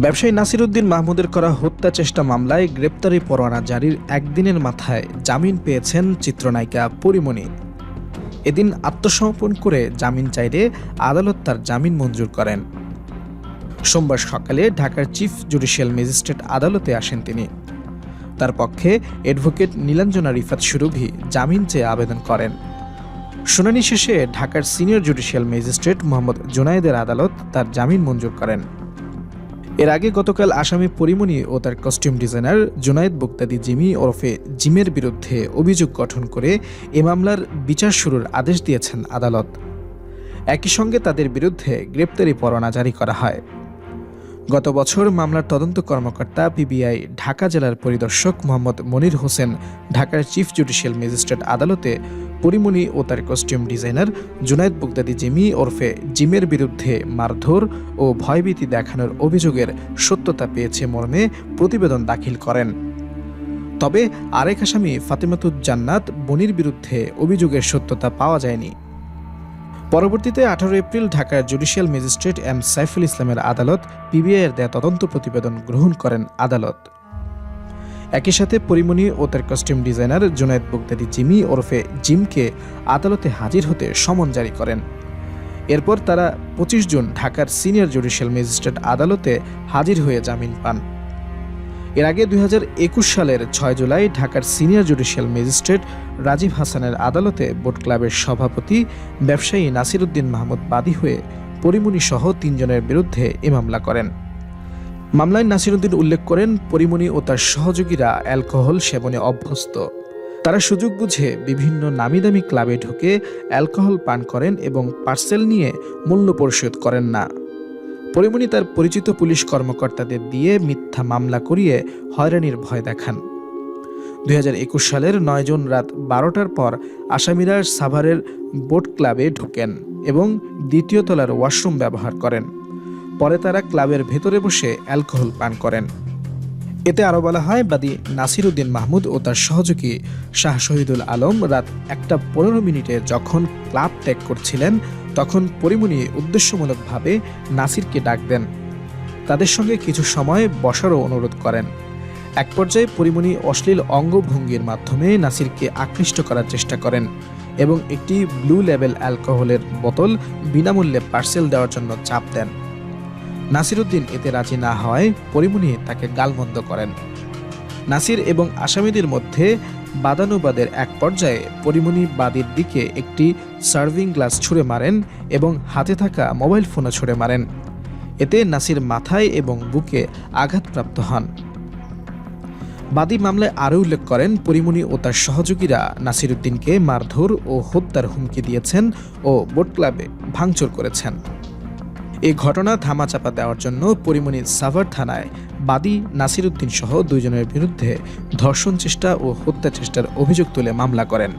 ব্যবসায়ী নাসিরুদ্দিন মাহমুদের করা হত্যা চেষ্টা মামলায় গ্রেপ্তারি পরোয়ানা জারির একদিনের মাথায় জামিন পেয়েছেন চিত্রনায়িকা পরিমণি। এদিন আত্মসমর্পণ করে জামিন চাইলে আদালত তার জামিন মঞ্জুর করেন। সোমবার সকালে ঢাকার চিফ জুডিশিয়াল ম্যাজিস্ট্রেট আদালতে আসেন তিনি। তার পক্ষে অ্যাডভোকেট নীলাঞ্জনা রিফাত সুরভি জামিন চেয়ে আবেদন করেন। শুনানি শেষে ঢাকার সিনিয়র জুডিশিয়াল ম্যাজিস্ট্রেট মোহাম্মদ জুনায়েদের আদালত তার জামিন মঞ্জুর করেন। এর আগে গতকাল আসামি পরিমণি ও তার costume designer Junayed Buktadi Jimmy ওরফে জিমের বিরুদ্ধে অভিযোগ গঠন করে এ মামলার বিচার শুরুর আদেশ দিয়েছেন আদালত। একই সঙ্গে তাদের বিরুদ্ধে গ্রেপ্তারি পরোয়ানা জারি করা হয়। গত বছর মামলার তদন্ত কর্মকর্তা পিবিআই ঢাকা জেলার পরিদর্শক মোহাম্মদ মনির হোসেন, ঢাকার চিফ জুডিশিয়াল ম্যাজিস্ট্রেট আদালতে পরিমণি ও তার costume designer Junayed Bugdadi Jimmy ওরফে জিমের বিরুদ্ধে মারধর ও ভয়ভীতি দেখানোর অভিযোগের সত্যতা পেয়েছে মর্মে প্রতিবেদন দাখিল করেন। তবে আরেক আসামি ফাতেমাতুজ জান্নাত বনির বিরুদ্ধে অভিযোগের সত্যতা পাওয়া যায়নি। পরবর্তীতে আঠারো এপ্রিল ঢাকার জুডিশিয়াল ম্যাজিস্ট্রেট এম সাইফুল ইসলামের আদালত পিবিআই এর দেয়া তদন্ত প্রতিবেদন গ্রহণ করেন আদালত। একই সাথে পরিমণি ও তার costume designer Junayed Bugdadi Jimmy ওরফে জিমকে আদালতে হাজির হতে সমন জারি করেন। এরপর তারা পঁচিশ জুন ঢাকার সিনিয়র জুডিশিয়াল ম্যাজিস্ট্রেট আদালতে হাজির হয়ে জামিন পান। এর আগে দুই হাজার একুশ সালের ছয় জুলাই ঢাকার সিনিয়র জুডিশিয়াল ম্যাজিস্ট্রেট রাজীব হাসানের আদালতে বোট ক্লাবের সভাপতি ব্যবসায়ী নাসিরুদ্দিন মাহমুদ বাদী হয়ে পরিমণি সহ তিনজনের বিরুদ্ধে এ মামলা করেন। মামলায় নাসিরুদ্দিন উল্লেখ করেন, পরিমণি ও তার সহযোগীরা অ্যালকোহল সেবনে অভ্যস্ত। তারা সুযোগ বুঝে বিভিন্ন নামিদামি ক্লাবে ঢুকে অ্যালকোহল পান করেন এবং পার্সেল নিয়ে মূল্য পরিশোধ করেন না। পরিমণি তার পরিচিত পুলিশ কর্মকর্তাদের দিয়ে মিথ্যা মামলা করিয়ে হয়রানির ভয় দেখান। দু হাজার একুশ সালের নয় জুন রাত বারোটার পর আসামিরা সাভারের বোট ক্লাবে ঢোকেন এবং দ্বিতীয় তলার ওয়াশরুম ব্যবহার করেন। পরে তারা ক্লাবের ভেতরে বসে অ্যালকোহল পান করেন। এতে আরও বলা হয়, বাদী নাসিরুদ্দিন মাহমুদ ও তার সহযোগী শাহ শহীদুল আলম রাত একটা পনেরো মিনিটে যখন ক্লাব ত্যাগ করছিলেন, তখন পরিমণি উদ্দেশ্যমূলকভাবে নাসিরকে ডাক দেন। তাদের সঙ্গে কিছু সময় বসারও অনুরোধ করেন। এক পর্যায়ে পরিমণি অশ্লীল অঙ্গভঙ্গির মাধ্যমে নাসিরকে আকৃষ্ট করার চেষ্টা করেন এবং একটি ব্লু লেভেল অ্যালকোহলের বোতল বিনামূল্যে পার্সেল দেওয়ার জন্য চাপ দেন। নাসিরুদ্দিন এতে রাজি না হওয়ায় পরিমণি তাকে গালমন্দ করেন। নাসির এবং আসামিদের মধ্যে বাদানুবাদের এক পর্যায়ে পরিমণি বাদীর দিকে একটি সার্ভিং গ্লাস ছুঁড়ে মারেন এবং হাতে থাকা মোবাইল ফোনও ছুঁড়ে মারেন। এতে নাসির মাথায় এবং বুকে আঘাতপ্রাপ্ত হন। বাদী মামলায় আরও উল্লেখ করেন, পরিমণি ও তার সহযোগীরা নাসিরুদ্দিনকে মারধর ও হত্যার হুমকি দিয়েছেন ও বোট ক্লাবে ভাঙচুর করেছেন। এই ঘটনা ধামাচাপা দেওয়ার জন্য পরিমণি সাভার থানায় বাদী নাসিরুদ্দিন সহ দুইজনের বিরুদ্ধে ধর্ষণ চেষ্টা ও হত্যা চেষ্টার অভিযোগ তুলে মামলা করেন।